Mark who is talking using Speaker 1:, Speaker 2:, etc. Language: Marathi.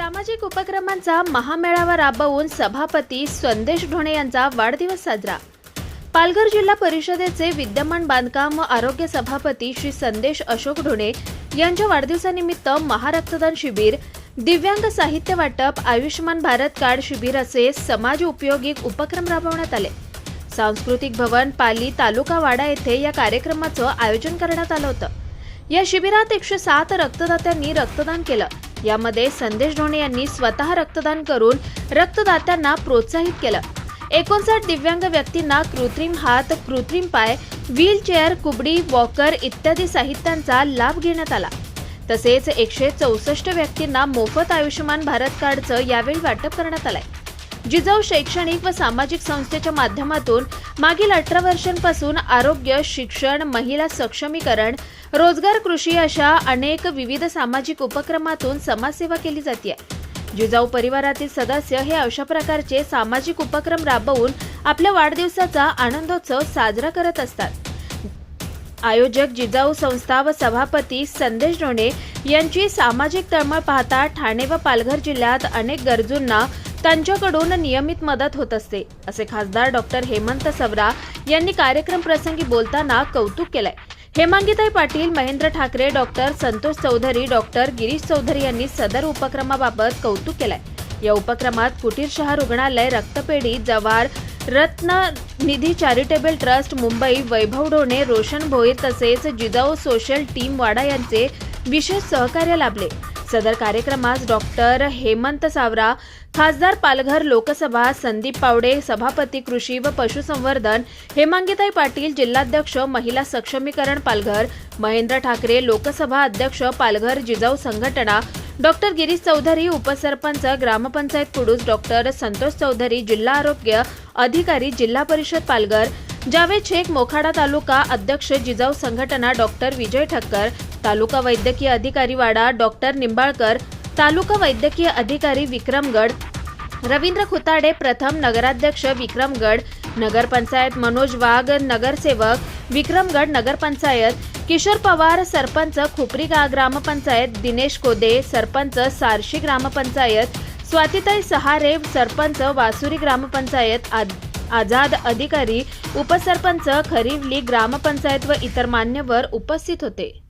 Speaker 1: सामाजिक उपक्रमांचा महामेळावा राबवून सभापती संदेश ढोणे यांचा वाढदिवस साजरा. पालघर जिल्हा परिषदेचे विद्यमान बांधकाम व आरोग्य सभापती श्री संदेश अशोक ढोणे यांच्या वाढदिवसानिमित्त महारक्तदान शिबिर दिव्यांग साहित्य वाटप आयुष्यमान भारत कार्ड शिबिर असे समाज उपयोगी उपक्रम राबवण्यात आले. सांस्कृतिक भवन पाली तालुका वाडा येथे या कार्यक्रमाचं आयोजन करण्यात आलं होतं. या शिबिरात एकशे सात रक्तदात्यांनी रक्तदान केलं. यामध्ये संदेश ढोणे यांनी स्वतः रक्तदान करून रक्तदात्यांना प्रोत्साहित केलं. एकोणसाठ दिव्यांग व्यक्तींना कृत्रिम हात कृत्रिम पाय व्हीलचेअर कुबडी वॉकर इत्यादी साहित्यांचा लाभ घेण्यात आला. तसेच एकशे चौसष्ट व्यक्तींना मोफत आयुष्यमान भारत कार्डचं यावेळी वाटप करण्यात आलंय. जिजाऊ शैक्षणिक व सामाजिक संस्थेच्या माध्यमातून मागील अठरा वर्षांपासून आरोग्य शिक्षण महिला सक्षमीकरण रोजगार कृषी अशा अनेक विविध सामाजिक उपक्रमातून समाजसेवा केली जाते. जिजाऊ परिवारातील सदस्य हे अशा प्रकारचे सामाजिक उपक्रम राबवून आपल्या वाढदिवसाचा आनंदोत्सव साजरा करत असतात. आयोजक जिजाऊ संस्था व सभापती संदेश डोणे यांची सामाजिक तळमळ पाहता ठाणे व पालघर जिल्ह्यात अनेक गरजूंना त्यांच्याकडून नियमित मदत होत असते असे खासदार डॉक्टर हेमंत सवरा यांनी कार्यक्रम प्रसंगी बोलताना कौतुक केलंय. हेमांगीताई पाटील महेंद्र ठाकरे डॉक्टर संतोष चौधरी डॉक्टर गिरीश चौधरी यांनी सदर उपक्रमाबाबत कौतुक केलंय. या उपक्रमात कुटीर शहा रुग्णालय रक्तपेढी जवार रत्न निधी चॅरिटेबल ट्रस्ट मुंबई वैभव ढोणे रोशन भोईर तसेच जिजाऊ सोशल टीम वाडा यांचे विशेष सहकार्य लाभले. सदर कार्यक्रमास डॉक्टर हेमंत सावरा खासदार पालघर लोकसभा संदीप पावडे सभापती कृषी व पशुसंवर्धन हेमांगीताई पाटील जिल्हाध्यक्ष महिला सक्षमीकरण पालघर महेंद्र ठाकरे लोकसभा अध्यक्ष पालघर जिजाऊ संघटना डॉक्टर गिरीश चौधरी उपसरपंच ग्रामपंचायत कुडूस डॉक्टर संतोष चौधरी जिल्हा आरोग्य अधिकारी जिल्हा परिषद पालघर जावेद शेख मोखाडा तालुका अध्यक्ष जिजाऊ संघटना डॉक्टर विजय ठक्कर तालुका वैद्यकीय अधिकारी वाडा डॉक्टर निंबाळकर तालुका वैद्यकीय अधिकारी विक्रमगड रवींद्र खुताडे प्रथम नगराध्यक्ष विक्रमगड नगरपंचायत मनोज वाघ नगरसेवक विक्रमगड नगरपंचायत किशोर पवार सरपंच खुपरी गा- ग्रामपंचायत दिनेश कोदे सरपंच सारशी ग्रामपंचायत स्वातिताई सहारे सरपंच वासुरी ग्रामपंचायत आझाद अधिकारी उपसरपंच खरिवली ग्रामपंचायत व इतर मान्यवर उपस्थित होते.